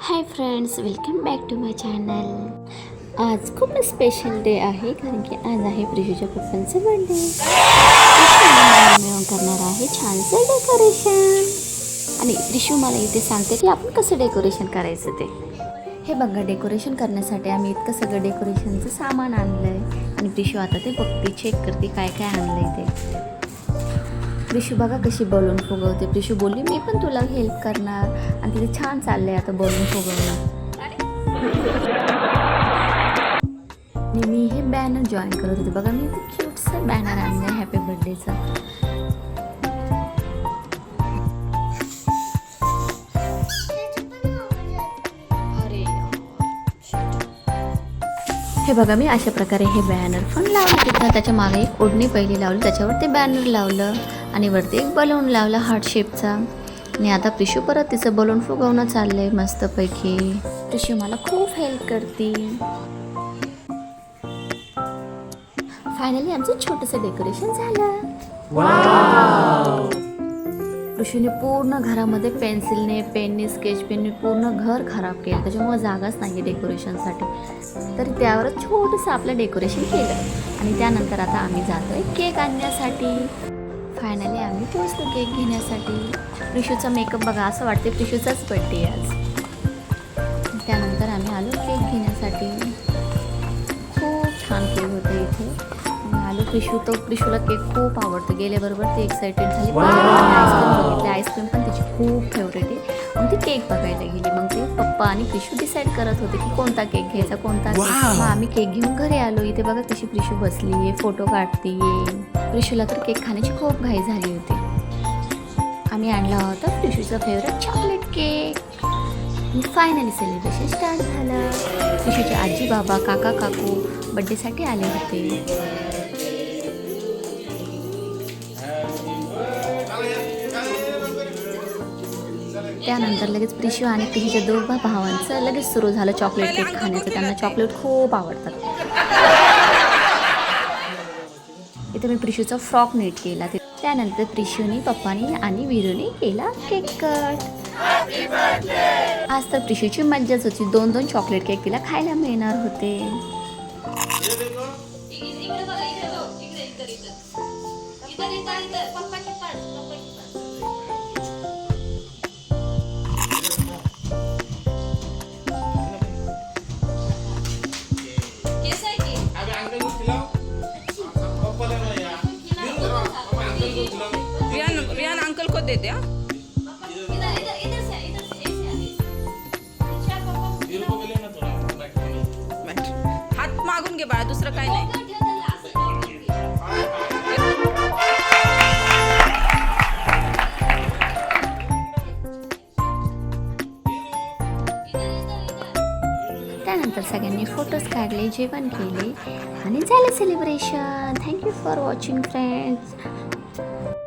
Hi friends welcome back to my channel आज खूप special day आहे कारण की आज आहे प्रिशूच्या पप्पांचं बर्थडे मिळून करणार आहे छानसं डेकोरेशन आणि प्रिशू मला इथे सांगते की आपण कसं डेकोरेशन करायचं ते. हे बघा डेकोरेशन करण्यासाठी आम्ही इतकं सगळं डेकोरेशनचं सामान आणलं आहे आणि प्रिशू आता ते बघते चेक करते काय काय आणलं आहे ते. प्रिशू बघा कशी बलून फुगवते. प्रिशू बोलली मी पण तुला हेल्प करणार. आणि तिथे छान चाललंय आता बलून फुगवणं. आणि मी हे बॅनर जॉईन करत होते. बघा मी क्यूटचं बॅनर आणलं हॅपी बर्थडेचा हे बघा मी अशा प्रकारे हे बॅनर पण लावलं. तिथं त्याच्यामागे एक ओढणी पहिली लावली. त्याच्यावर ते बॅनर लावलं. आणि वरती एक बलून लावला हार्ट शेपचा आणि आता प्रिशू परत तिचं बलून फुगवणं चाललंय मस्तपैकी. प्रिशू मला खूप हेल्प करते. फायनली आमचं छोटंसं डेकोरेशन झालं. ऋषीने पूर्ण घरामध्ये पेन्सिलने पेनने स्केच पेनने पूर्ण घर खराब केलं. त्याच्यामुळे जागाच नाही डेकोरेशनसाठी तर त्यावर छोटंसं आपलं डेकोरेशन केलं. आणि त्यानंतर आता आम्ही जातो आहे केक आणण्यासाठी. फायनली आम्ही पोचलो केक घेण्यासाठी प्रिशूचा मेकअप बघा असं वाटते प्रिशूचाच बड्डे आज. त्यानंतर आम्ही आलो केक घेण्यासाठी. खूप छान केक होते इथे. आलो प्रिशू तो प्रिशूला केक खूप आवडतो. गेल्याबरोबर ती एक्सायटेड झाली. आईस्क्रीम बघितली. आईस्क्रीम पण तिची खूप फेवरेट आहे. मग ती केक बघायला गेली. मग ते पप्पा आणि प्रिशू डिसाईड करत होते की कोणता केक घ्यायचा कोणता केक मग आम्ही केक घेऊन घरी आलो. इथे बघा कशी प्रिशू बसली आहे फोटो काढतीये. रिशूला तर केक खाण्याची खूप घाई झाली होती. आम्ही आणला होता प्रिशूचा फेवरेट चॉकलेट केक आणि फायनली सेलिब्रेशन स्टार्ट झालं. रिशूचे आजी बाबा काका काकू बड्डेसाठी आले होते. त्यानंतर लगेच प्रिशू आणि तिच्या दोघा भावांचं लगेच सुरू झालं चॉकलेट केक खाण्याचं. त्यांना चॉकलेट खूप आवडतात. इथे मी प्रिशूचा फ्रॉक नीट केला. त्यानंतर प्रिशूनी पप्पानी आणि विरूने केला केक कट. आज तर प्रिशूची मज्जाच होती. दोन दोन चॉकलेट केक तिला खायला मिळणार होते. इकडे रियान अंकल को दे दे हात मागून घे बाळा दुसरं काही नाही. त्यानंतर सगळ्यांनी फोटोज काढले जेवण केले आणि झालं celebration thank you for watching friends